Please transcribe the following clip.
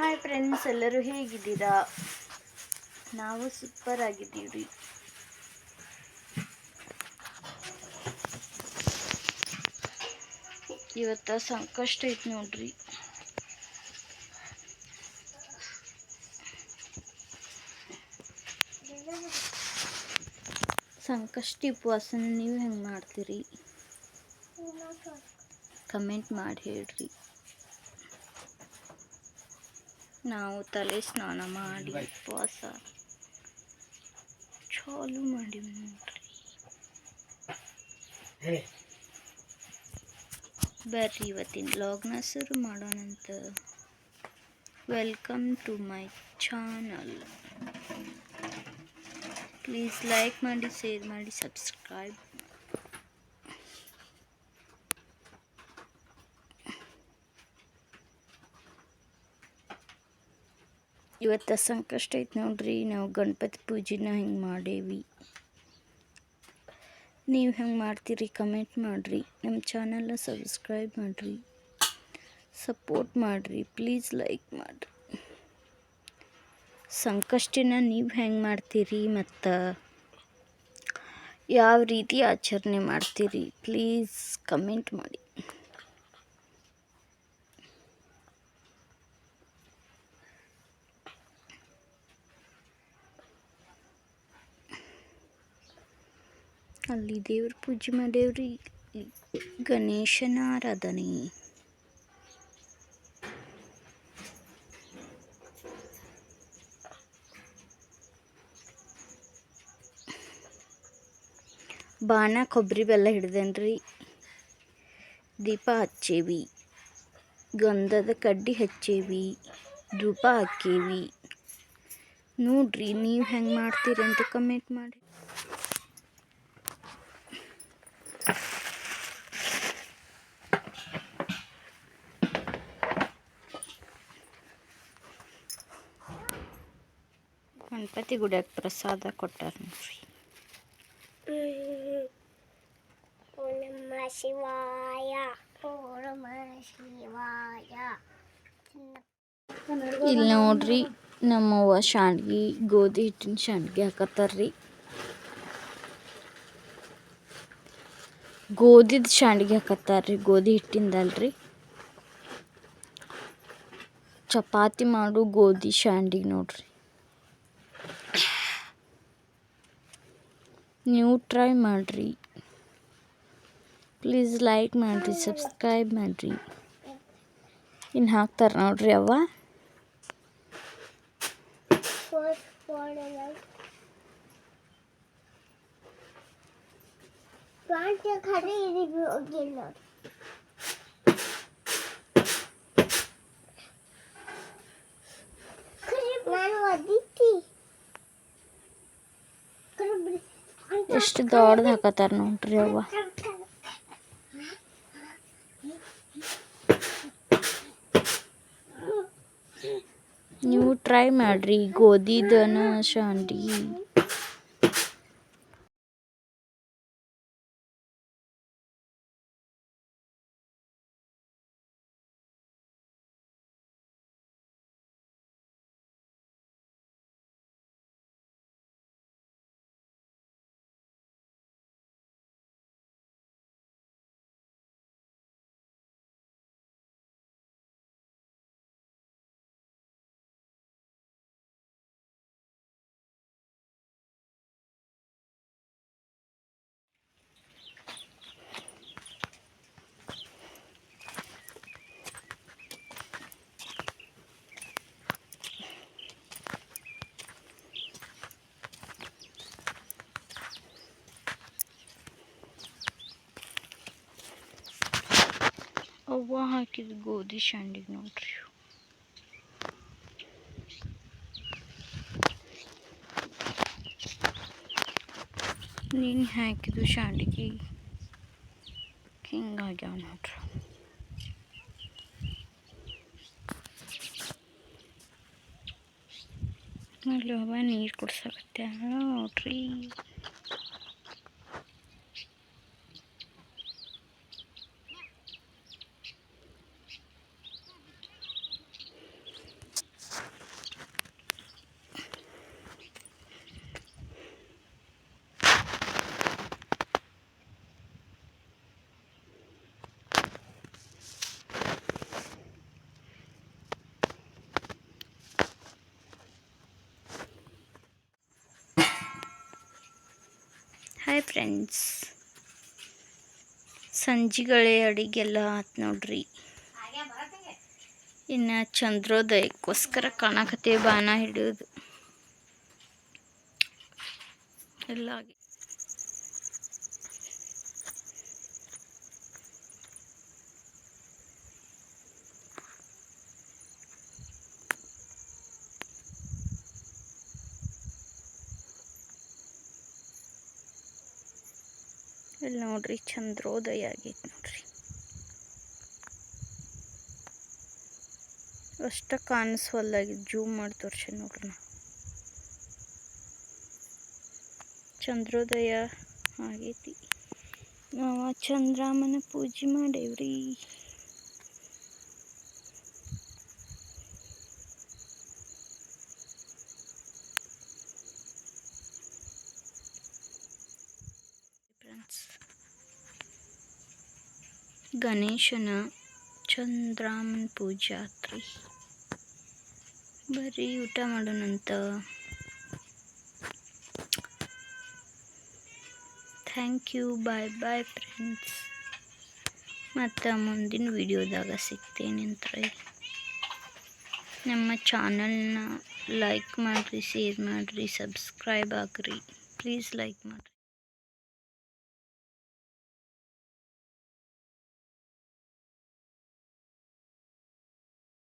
Hi friends ಎಲ್ಲರೂ ಹೇಗಿದ್ದೀರಾ? ನಾವು ಸೂಪರ್ ಆಗಿದ್ದೀವಿ ಇವತ್ತ ಸಂಕಷ್ಟ ಐತಿ ನೋಡ್ರಿ. ಸಂಕಷ್ಟ ಉಪವಾಸನ ನೀವು ಹೆಂಗೆ ಮಾಡ್ತೀರಿ? ಕಮೆಂಟ್ ಮಾಡಿ ಹೇಳ್ರಿ. ನಾವು ತಲೆ ಸ್ನಾನ ಮಾಡಿ ಉಪವಾಸ. ಚಾಲು ಮಾಡಿ ನೋಡ್ರಿ ಬರ್ರಿ ಇವತ್ತಿನ ಲಾಗ್ನ ಶುರು ಮಾಡೋಣಂತ welcome to my channel please like ಮಾಡಿ ಶೇರ್ ಮಾಡಿ ಸಬ್ಸ್ಕ್ರೈಬ್ ಇವತ್ತು ಸಂಕಷ್ಟ ಐತೆ ನೋಡ್ರಿ. ನಾವು ಗಣಪತಿ ಪೂಜೆನ ಹೆಂಗೆ ಮಾಡೇವಿ? ನೀವು ಹೆಂಗೆ ಮಾಡ್ತೀರಿ ಕಮೆಂಟ್ ಮಾಡಿರಿ. ನಮ್ಮ ಚಾನಲ್ನ ಸಬ್ಸ್ಕ್ರೈಬ್ ಮಾಡಿರಿ. ಸಪೋರ್ಟ್ ಮಾಡಿರಿ. ಪ್ಲೀಸ್ ಲೈಕ್ ಮಾಡಿರಿ. ಸಂಕಷ್ಟನ ನೀವು ಹೆಂಗೆ ಮಾಡ್ತೀರಿ ಮತ್ತು ಯಾವ ರೀತಿ ಆಚರಣೆ ಮಾಡ್ತೀರಿ? ಪ್ಲೀಸ್ ಕಮೆಂಟ್ ಮಾಡಿ. ಅಲ್ಲಿ ದೇವ್ರ ಪೂಜೆ ಮಾಡೇವ್ರಿ ಗಣೇಶನ ಆರಾಧನೆ. ಬಾಣ, ಕೊಬ್ಬರಿ, ಬೆಲ್ಲ ಹಿಡ್ದೇನ್ರಿ? ದೀಪ ಹಚ್ಚೇವಿ. ಗಂಧದ ಕಡ್ಡಿ ಹಚ್ಚೇವಿ. ಧೂಪ ಹಾಕೇವಿ. ನೋಡ್ರಿ, ನೀವು ಹೆಂಗೆ ಮಾಡ್ತೀರಿ ಅಂತ ಕಮೆಂಟ್ ಮಾಡಿ. ಗಣಪತಿ ಗುಡಿಯಾಗ ಪ್ರಸಾದ ಕೊಟ್ಟಾರ ನೋಡ್ರಿ. ಓಂ ಶಿವಾಯ ಓಂ ಶಿವಾಯ. ಇಲ್ಲಿ ನೋಡ್ರಿ ನಮ್ಮವ್ವ ಶಾಂಡ್ಗಿ ಗೋಧಿ ಹಿಟ್ಟಿನ ಶಾಂಡ್ಗಿ ಹಾಕತ್ತಾರ್ರಿ. ಗೋಧಿದ ಶಾಂಡ್ಗಿ ಹಾಕತ್ತಾರ್ರಿ ಗೋಧಿ ಹಿಟ್ಟಿಂದಲ್ರಿ. ಚಪಾತಿ ಮಾಡು ಗೋಧಿ ಶಾಂಡ್ಗಿ ನೋಡ್ರಿ. ನೀವು ಟ್ರೈ ಮಾಡಿರಿ ಪ್ಲೀಸ್ ಲೈಕ್ ಮಾಡಿರಿ ಸಬ್ಸ್ಕ್ರೈಬ್ ಮಾಡಿರಿ ಇನ್ನು ಹಾಕ್ತಾರೆ ನೋಡ್ರಿ ಅವ್ವ ಫಸ್ಟ್ ಫಾರ್ಡ್ ಪ್ಲಾಂಟ್ ಖರೆ ಇದೀವಿ ಹೋಗಿಲ್ಲ ಎಷ್ಟು ದೊಡ್ಡದು ಹಾಕತ್ತಾರ ನೋಡ್ರಿ ಅವ್ವ. ನೀವು ಟ್ರೈ ಮಾಡ್ರಿ ಗೋಧಿದನ ಶಾಂಡ್ಗಿ. ಅವ್ವ ಹಾಕಿದ ಗೋಧಿ ಶಾಂಡ್ಗಿ ನೋಡ್ರಿ ನೀನು ಹಾಕಿದ್ದು ಶಾಂಡ್ಗಿ ಹಿಂಗಾಗ್ಯಾವ ನೋಡ್ರಿ ಅಲ್ಲಿ ಒಬ್ಬ ನೀರು ಕುಡ್ಸಕತ್ತೆ ನೋಡ್ರಿ ಬಾಯ್ ಫ್ರೆಂಡ್ಸ್ ಸಂಜೆಗಳೇ ಅಡಿಗೆಲ್ಲ ಆತ್ ನೋಡ್ರಿ. ಇನ್ನು ಚಂದ್ರೋದಯಕ್ಕೋಸ್ಕರ ಕಾಣಕತ್ತೆ ಬಾಣ ಹಿಡಿಯೋದು. ಎಲ್ಲ ಇಲ್ಲಿ ನೋಡ್ರಿ, ಚಂದ್ರೋದಯ ಆಗೈತೆ ನೋಡ್ರಿ. ಅಷ್ಟ ಕಾಣಿಸ್ವಲ್ಲಾಗಿದ್ದು ಜೂಮ್ ಮಾಡಿ ತೋರ್ಸಿ ನೋಡ್ರಿ ಚಂದ್ರೋದಯ ಆಗೈತಿ. ನಾವು ಚಂದ್ರಾಮನ ಪೂಜೆ ಮಾಡೇವ್ರಿ. ಗಣೇಶನ ಚಂದ್ರಾಮನ್ ಪೂಜೆ ಆತ್ರಿ ಬರ್ರಿ ಊಟ ಮಾಡೋಣಂತ. Thank you bye bye friends ಮತ್ತು ಮುಂದಿನ ವಿಡಿಯೋದಾಗ ಸಿಗ್ತೇನಂತ್ರಿ ನಮ್ಮ ಚಾನಲ್ನ ಲೈಕ್ ಮಾಡಿರಿ ಶೇರ್ ಮಾಡಿರಿ ಸಬ್ಸ್ಕ್ರೈಬ್ ಆಗಿರಿ ಪ್ಲೀಸ್ ಲೈಕ್ ಮಾಡಿರಿ.